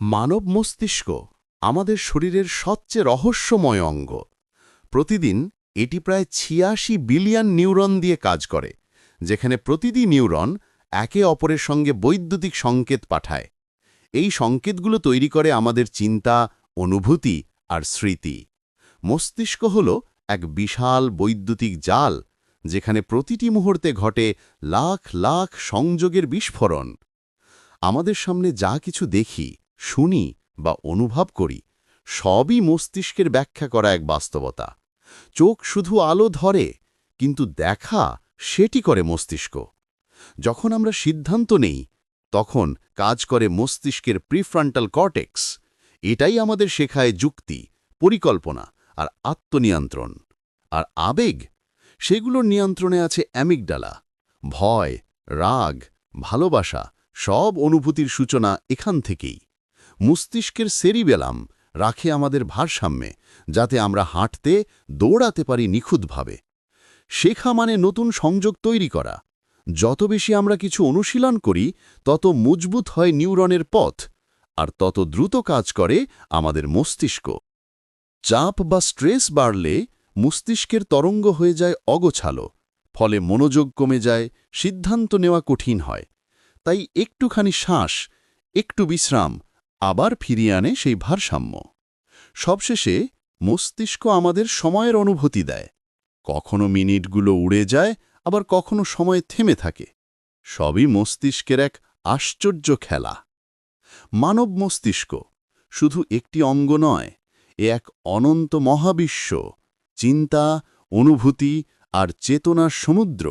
মানব মস্তিষ্ক আমাদের শরীরের সবচেয়ে রহস্যময় অঙ্গ। প্রতিদিন এটি প্রায় ছিয়াশি বিলিয়ন নিউরন দিয়ে কাজ করে, যেখানে প্রতিটি নিউরন একে অপরের সঙ্গে বৈদ্যুতিক সংকেত পাঠায়। এই সংকেতগুলো তৈরি করে আমাদের চিন্তা, অনুভূতি আর স্মৃতি। মস্তিষ্ক হল এক বিশাল বৈদ্যুতিক জাল, যেখানে প্রতিটি মুহূর্তে ঘটে লাখ লাখ সংযোগের বিস্ফোরণ। আমাদের সামনে যা কিছু দেখি শুনি বা অনুভব করি, সবই মস্তিষ্কের ব্যাখ্যা করা এক বাস্তবতা। চোখ শুধু আলো ধরে, কিন্তু দেখা সেটি করে মস্তিষ্ক। যখন আমরা সিদ্ধান্ত নেই, তখন কাজ করে মস্তিষ্কের প্রিফ্রন্টাল কর্টেক্স। এটাই আমাদের শেখায় যুক্তি, পরিকল্পনা আর আত্মনিয়ন্ত্রণ। আর আবেগ, সেগুলোর নিয়ন্ত্রণে আছে অ্যামিকডালা ভয়, রাগ, ভালোবাসা, সব অনুভূতির সূচনা এখান থেকেই। মস্তিষ্কের সেরিবেলাম রাখে আমাদের ভারসাম্যে, যাতে আমরা হাঁটতে, দৌড়াতে পারি নিখুঁতভাবে। শেখা মানে নতুন সংযোগ তৈরি করা। যত বেশি আমরা কিছু অনুশীলন করি, তত মজবুত হয় নিউরনের পথ, আর তত দ্রুত কাজ করে আমাদের মস্তিষ্ক। চাপ বা স্ট্রেস বাড়লে মস্তিষ্কের তরঙ্গ হয়ে যায় অগোছালো, ফলে মনোযোগ কমে যায়, সিদ্ধান্ত নেওয়া কঠিন হয়। তাই একটুখানি শ্বাস, একটু বিশ্রাম আবার ফিরিয়ে আনে সেই ভারসাম্য। সবশেষে মস্তিষ্ক আমাদের সময়ের অনুভূতি দেয়। কখনো মিনিটগুলো উড়ে যায়, আবার কখনো সময় থেমে থাকে। সবই মস্তিষ্কের এক আশ্চর্য খেলা। মানব মস্তিষ্ক শুধু একটি অঙ্গ নয়, এ এক অনন্ত মহাবিশ্ব, চিন্তা, অনুভূতি আর চেতনার সমুদ্র।